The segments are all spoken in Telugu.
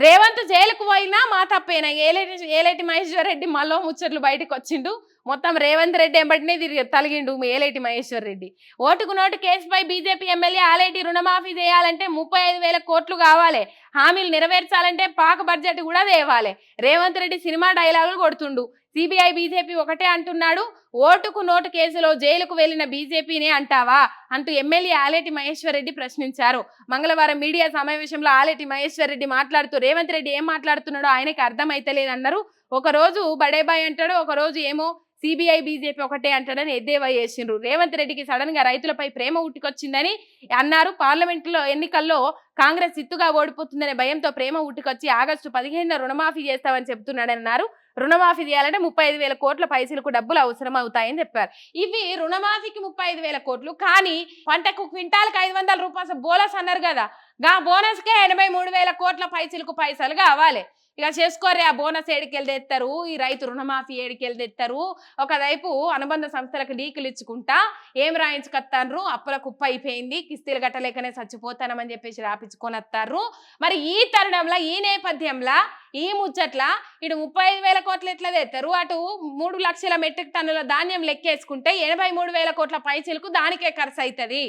రేవంత్ జైలుకు పోయినా మా తప్పేనా? ఏలేటి ఏలేటి మహేశ్వర్ రెడ్డి మళ్ళీ ముచ్చట్లు బయటకు వచ్చిండు. మొత్తం రేవంత్ రెడ్డి ఎంబటినే తిరిగి తలిగిండు ఏలేటి మహేశ్వర్ రెడ్డి. ఓటుకు నోటు కేసుపై బీజేపీ ఎమ్మెల్యే ఆలేటి రుణమాఫీ చేయాలంటే ముప్పై ఐదు వేల కోట్లు కావాలి. హామీలు నెరవేర్చాలంటే పాక బడ్జెట్ కూడా తేవాలి. రేవంత్ రెడ్డి సినిమా డైలాగులు కొడుతుండు. సిబిఐ బీజేపీ ఒకటే అంటున్నాడు. ఓటుకు నోటు కేసులో జైలుకు వెళ్ళిన బీజేపీనే అంటావా? అంటూ ఎమ్మెల్యే ఆలేటి మహేశ్వర్ రెడ్డి ప్రశ్నించారు. మంగళవారం మీడియా సమావేశంలో ఆలేటి మహేశ్వర్ రెడ్డి మాట్లాడుతూ రేవంత్ రెడ్డి ఏం మాట్లాడుతున్నాడో ఆయనకి అర్థమైతలేదన్నారు. ఒక రోజు బడేబాయ్ అంటాడు ఒక రోజు ఏమో సిబిఐ బీజేపీ ఒకటే అంటాడని ఎద్దేవా చేసిండ్రు. రేవంత్ రెడ్డికి సడన్గా రైతులపై ప్రేమ ఉట్టుకొచ్చిందని అన్నారు. పార్లమెంట్లో ఎన్నికల్లో కాంగ్రెస్ ఇత్తుగా ఓడిపోతుందనే భయంతో ప్రేమ ఉట్టుకొచ్చి ఆగస్టు పదిహేనున రుణమాఫీ చేస్తామని చెప్తున్నాడని అన్నారు రుణమాఫీ చేయాలంటే ముప్పై ఐదు వేల కోట్ల పైసలకు డబ్బులు అవసరం అవుతాయని చెప్పారు. ఇవి రుణమాఫీకి ముప్పై ఐదు వేల కోట్లు కానీ పంటకు క్వింటాల్కి ఐదు వందల రూపాయలు బోనస్ అన్నారు కదా. గా బోనస్కే ఎనభై మూడు వేల కోట్ల పైసలకు పైసలు కావాలి ఇక చేసుకోరే ఆ బోనస్ ఏడికెళ్ళి తెస్తారు ఈ రైతు రుణమాఫీ ఏడికెళ్ళి తెస్తారు ఒకవైపు అనుబంధ సంస్థలకు లీకులు ఇచ్చుకుంటా ఏం రాయించుకొత్తారు అప్పుల కుప్ప అయిపోయింది కిస్తీలు కట్టలేకనే చచ్చిపోతానమని చెప్పేసి రాపించుకొని వస్తారు మరి ఈ తరుణంలో ఈ నేపథ్యంలో ఈ ముచ్చట్ల ఇటు ముప్పై ఐదు వేల కోట్లు ఎట్లా తెస్తారు అటు మూడు లక్షల మెట్రిక్ టన్నుల ధాన్యం లెక్కేసుకుంటే ఎనభై మూడు వేల కోట్ల పైసలకు దానికే ఖర్చు అవుతుంది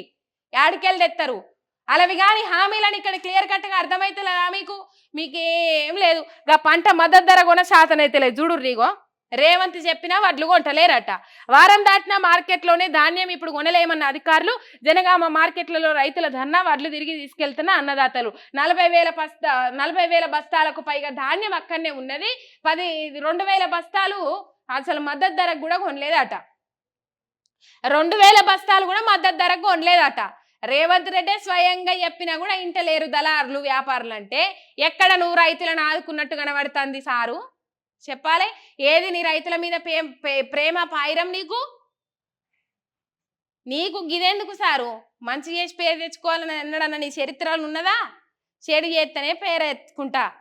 యాడికెళ్ళి తెస్తారు అలావి కానీ హామీలను ఇక్కడ క్లియర్ కట్గా అర్థమైతలేదా మీకు? మీకు ఏం లేదు. గా పంట మద్దతు ధర కొన శాతం అయితే లేదు. చూడు రీగో. రేవంత్ చెప్పినా వడ్లు కొంటలేరట. వారం దాటిన మార్కెట్లోనే ధాన్యం ఇప్పుడు కొనలేమన్న అధికారులు జనగామ మార్కెట్లలో రైతుల ధర్నా వడ్లు తిరిగి తీసుకెళ్తున్న అన్నదాతలు. నలభై వేల బస్తా నలభై వేల బస్తాలకు పైగా ధాన్యం అక్కడనే ఉన్నది. పది రెండు వేల బస్తాలు అసలు మద్దతు ధరకు కూడా కొనలేదట. రెండు వేల బస్తాలు కూడా మద్దతు ధరకు కొనలేదట. రేవంత్ రెడ్డి స్వయంగా చెప్పినా కూడా ఇంటలేరు దళారులు వ్యాపారులు అంటే. ఎక్కడ నువ్వు రైతులను ఆదుకున్నట్టు కనబడుతుంది సారు? చెప్పాలి. ఏది నీ రైతుల మీద పే- ప్రేమ పాయిరం నీకు? నీకు గిదెందుకు సారు? మంచి చేసి పేరు తెచ్చుకోవాలని అన్నాడన్న నీ చరిత్రలు ఉన్నదా? చెడు చేస్తేనే పేరు ఎత్తుకుంటా